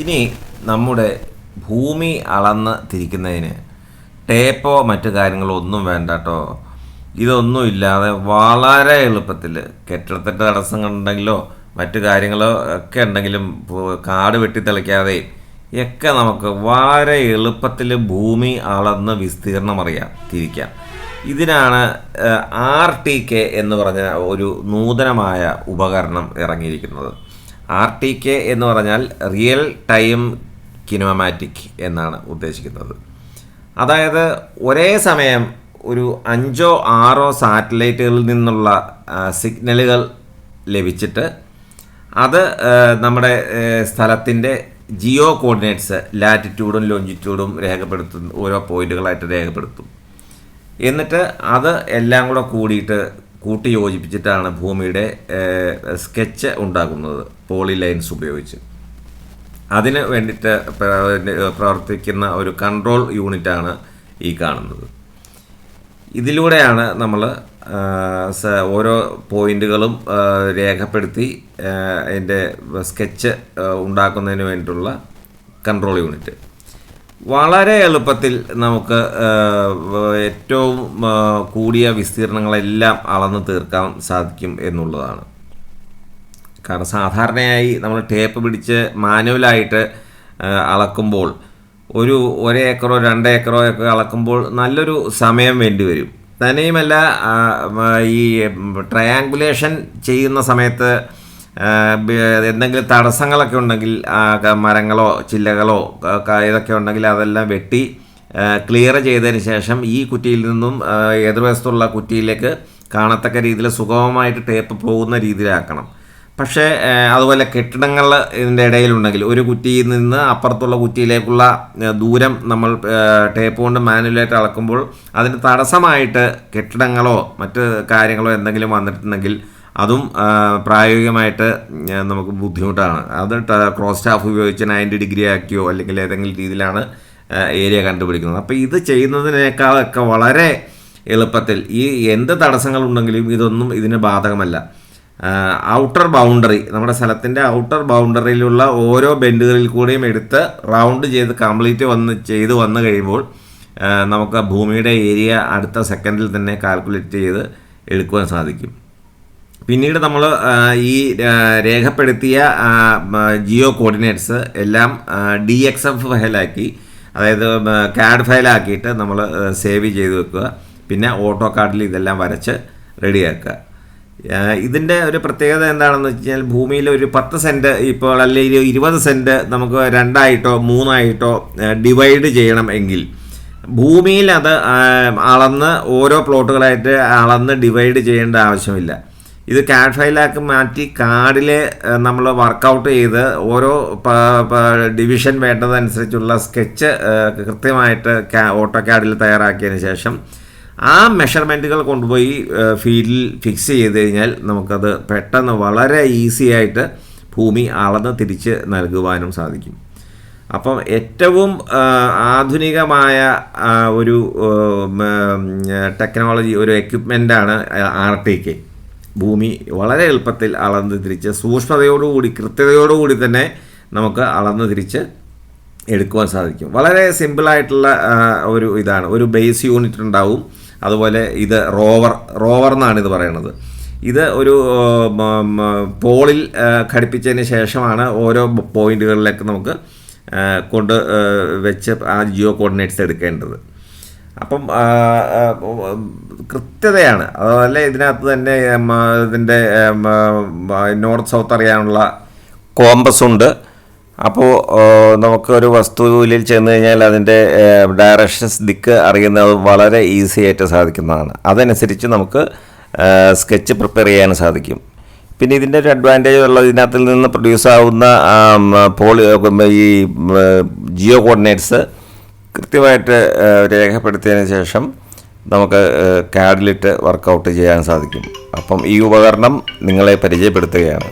ഇനി നമ്മുടെ ഭൂമി അളന്ന് തിരിക്കുന്നതിന് ടേപ്പോ മറ്റു കാര്യങ്ങളോ ഒന്നും വേണ്ട കേട്ടോ. ഇതൊന്നും ഇല്ലാതെ വളരെ എളുപ്പത്തിൽ കെട്ടിടത്തിന്റെ തടസ്സങ്ങളുണ്ടെങ്കിലോ മറ്റു കാര്യങ്ങളോ ഒക്കെ ഉണ്ടെങ്കിലും കാട് വെട്ടിത്തെളിക്കാതെ ഒക്കെ നമുക്ക് വളരെ എളുപ്പത്തിൽ ഭൂമി അളന്ന് വിസ്തീർണം അറിയാം തിരിക്കാം. ഇതിനാണ് ആർ ടി കെ എന്ന് പറഞ്ഞ ഒരു നൂതനമായ ഉപകരണം ഇറങ്ങിയിരിക്കുന്നത്. ആർ ടി കെ എന്ന് പറഞ്ഞാൽ റിയൽ ടൈം കിനോമാറ്റിക് എന്നാണ് ഉദ്ദേശിക്കുന്നത്. അതായത് ഒരേ സമയം ഒരു അഞ്ചോ ആറോ സാറ്റലൈറ്റുകളിൽ നിന്നുള്ള സിഗ്നലുകൾ ലഭിച്ചിട്ട് അത് നമ്മുടെ സ്ഥലത്തിന്റെ ജിയോ കോർഡിനേറ്റ്സ് ലാറ്റിറ്റ്യൂഡും ലോഞ്ചിറ്റ്യൂഡും രേഖപ്പെടുത്തും ഓരോ പോയിന്റുകളായിട്ട് രേഖപ്പെടുത്തും. എന്നിട്ട് അത് എല്ലാം കൂടെ കൂടിയിട്ട് കൂട്ടി യോജിപ്പിച്ചിട്ടാണ് ഭൂമിയുടെ സ്കെച്ച് ഉണ്ടാക്കുന്നത് പോളി ലൈൻസ് ഉപയോഗിച്ച്. അതിന് വേണ്ടിയിട്ട് പ്രവർത്തിക്കുന്ന ഒരു കൺട്രോൾ യൂണിറ്റാണ് ഈ കാണുന്നത്. ഇതിലൂടെയാണ് നമ്മൾ ഓരോ പോയിന്റുകളും രേഖപ്പെടുത്തി അതിന്റെ സ്കെച്ച് ഉണ്ടാക്കുന്നതിന് വേണ്ടിയിട്ടുള്ള കൺട്രോൾ യൂണിറ്റ്. വളരെ എളുപ്പത്തിൽ നമുക്ക് ഏറ്റവും കൂടിയ വിസ്തീർണങ്ങളെല്ലാം അളന്ന് തീർക്കാൻ സാധിക്കും എന്നുള്ളതാണ്. കാരണം സാധാരണയായി നമ്മൾ ടേപ്പ് പിടിച്ച് മാനുവലായിട്ട് അളക്കുമ്പോൾ ഒരു ഒരേക്കറോ രണ്ട് ഏക്കറോ ഒക്കെ അളക്കുമ്പോൾ നല്ലൊരു സമയം വേണ്ടി വരും. തന്നെയുമല്ല ഈ ട്രയാങ്കുലേഷൻ ചെയ്യുന്ന സമയത്ത് എന്തെങ്കിലും തടസ്സങ്ങളൊക്കെ ഉണ്ടെങ്കിൽ മരങ്ങളോ ചില്ലകളോ ഇതൊക്കെ ഉണ്ടെങ്കിൽ അതെല്ലാം വെട്ടി ക്ലിയർ ചെയ്തതിന് ശേഷം ഈ കുറ്റിയിൽ നിന്നും എതിർവശത്തുള്ള കുറ്റിയിലേക്ക് കാണത്തക്ക രീതിയിൽ സുഗമമായിട്ട് ടേപ്പ് പോകുന്ന രീതിയിലാക്കണം. പക്ഷേ അതുപോലെ കെട്ടിടങ്ങൾ ഇതിന്റെ ഇടയിലുണ്ടെങ്കിൽ ഒരു കുറ്റിയിൽ നിന്ന് അപ്പുറത്തുള്ള കുറ്റിയിലേക്കുള്ള ദൂരം നമ്മൾ ടേപ്പ് കൊണ്ട് മാനുവലായിട്ട് അളക്കുമ്പോൾ അതിന് തടസ്സമായിട്ട് കെട്ടിടങ്ങളോ മറ്റ് കാര്യങ്ങളോ എന്തെങ്കിലും വന്നിട്ടുണ്ടെങ്കിൽ അതും പ്രായോഗികമായിട്ട് നമുക്ക് ബുദ്ധിമുട്ടാണ്. അത് ക്രോസ് സ്റ്റാഫ് ഉപയോഗിച്ച് നയന്റി ഡിഗ്രി ആക്കിയോ അല്ലെങ്കിൽ ഏതെങ്കിലും രീതിയിലാണ് ഏരിയ കണ്ടുപിടിക്കുന്നത്. അപ്പോൾ ഇത് ചെയ്യുന്നതിനേക്കാളൊക്കെ വളരെ എളുപ്പത്തിൽ ഈ എന്ത് തടസ്സങ്ങളുണ്ടെങ്കിലും ഇതൊന്നും ഇതിന് ബാധകമല്ല. ഔട്ടർ ബൗണ്ടറി നമ്മുടെ സ്ഥലത്തിന്റെ ഔട്ടർ ബൗണ്ടറിയിലുള്ള ഓരോ ബെൻഡുകളിൽ കൂടിയും എടുത്ത് റൗണ്ട് ചെയ്ത് കംപ്ലീറ്റ് വന്ന് ചെയ്ത് വന്നു കഴിയുമ്പോൾ നമുക്ക് ഭൂമിയുടെ ഏരിയ അടുത്ത സെക്കൻഡിൽ തന്നെ കാൽക്കുലേറ്റ് ചെയ്ത് എടുക്കുവാൻ സാധിക്കും. പിന്നീട് നമ്മൾ ഈ രേഖപ്പെടുത്തിയ ജിയോ കോർഡിനേറ്റ്സ് എല്ലാം ഡി എക്സ് എഫ് ഫയലാക്കി അതായത് കാഡ് ഫയലാക്കിയിട്ട് നമ്മൾ സേവ് ചെയ്ത് വെക്കുക. പിന്നെ ഓട്ടോ കാർഡിൽ ഇതെല്ലാം വരച്ച് റെഡിയാക്കുക. ഇതിന്റെ ഒരു പ്രത്യേകത എന്താണെന്ന് വെച്ച് കഴിഞ്ഞാൽ ഭൂമിയിൽ ഒരു പത്ത് സെന്റ് ഇപ്പോൾ അല്ലെങ്കിൽ ഇരുപത് സെന്റ് നമുക്ക് രണ്ടായിട്ടോ മൂന്നായിട്ടോ ഡിവൈഡ് ചെയ്യണം എങ്കിൽ ഭൂമിയിൽ അത് അളന്ന് ഓരോ പ്ലോട്ടുകളായിട്ട് അളന്ന് ഡിവൈഡ് ചെയ്യേണ്ട ആവശ്യമില്ല. ഇത് ക്യാഡ് ഫയലാക്കി മാറ്റി കാർഡിൽ നമ്മൾ വർക്കൗട്ട് ചെയ്ത് ഓരോ ഡിവിഷൻ വേണ്ടതനുസരിച്ചുള്ള സ്കെച്ച് കൃത്യമായിട്ട് ഓട്ടോ കാർഡിൽ തയ്യാറാക്കിയതിന് ശേഷം ആ മെഷർമെന്റുകൾ കൊണ്ടുപോയി ഫീൽഡിൽ ഫിക്സ് ചെയ്ത് കഴിഞ്ഞാൽ നമുക്കത് പെട്ടെന്ന് വളരെ ഈസി ആയിട്ട് ഭൂമി അളന്ന് തിരിച്ച് നൽകുവാനും സാധിക്കും. അപ്പം ഏറ്റവും ആധുനികമായ ഒരു ടെക്നോളജി ഒരു എക്യുപ്മെന്റാണ് ആർ ടി കെ ഭൂമി വളരെ എളുപ്പത്തിൽ അളന്ന് തിരിച്ച് സൂക്ഷ്മതയോടുകൂടി കൃത്യതയോടുകൂടി തന്നെ നമുക്ക് അളന്ന് തിരിച്ച് എടുക്കുവാൻ സാധിക്കും. വളരെ സിമ്പിളായിട്ടുള്ള ഒരു ഇതാണ്. ഒരു ബേസ് യൂണിറ്റ് ഉണ്ടാവും. അതുപോലെ ഇത് റോവർ റോവർ എന്നാണ് ഇത് പറയുന്നത്. ഇത് ഒരു പോളിൽ ഘടിപ്പിച്ചതിന് ശേഷമാണ് ഓരോ പോയിന്റുകളിലേക്ക് നമുക്ക് കൊണ്ട് വെച്ച് ആ ജിയോ കോർഡിനേറ്റ്സ് എടുക്കേണ്ടത്. അപ്പം കൃത്യതയാണ്. അതുപോലെ ഇതിനകത്ത് തന്നെ ഇതിന്റെ നോർത്ത് സൗത്ത് അറിയാനുള്ള കോമ്പസ് ഉണ്ട്. അപ്പോൾ നമുക്കൊരു വസ്തുവിൽ ചെന്ന് കഴിഞ്ഞാൽ അതിന്റെ ഡയറക്ഷൻസ് ദിക്ക് അറിയുന്നത് വളരെ ഈസി ആയിട്ട് സാധിക്കുന്നതാണ്. അതനുസരിച്ച് നമുക്ക് സ്കെച്ച് പ്രിപ്പയർ ചെയ്യാൻ സാധിക്കും. പിന്നെ ഇതിന്റെ ഒരു അഡ്വാന്റേജ് ഉള്ളത് ഇതിനകത്തിൽ നിന്ന് പ്രൊഡ്യൂസ് ആവുന്ന പോളി ഈ ജിയോ കോർഡിനേറ്റ്സ് കൃത്യമായിട്ട് രേഖപ്പെടുത്തിയതിന് ശേഷം നമുക്ക് കാഡിലിട്ട് വർക്കൗട്ട് ചെയ്യാൻ സാധിക്കും. അപ്പം ഈ ഉപകരണം നിങ്ങളെ പരിചയപ്പെടുത്തുകയാണ്.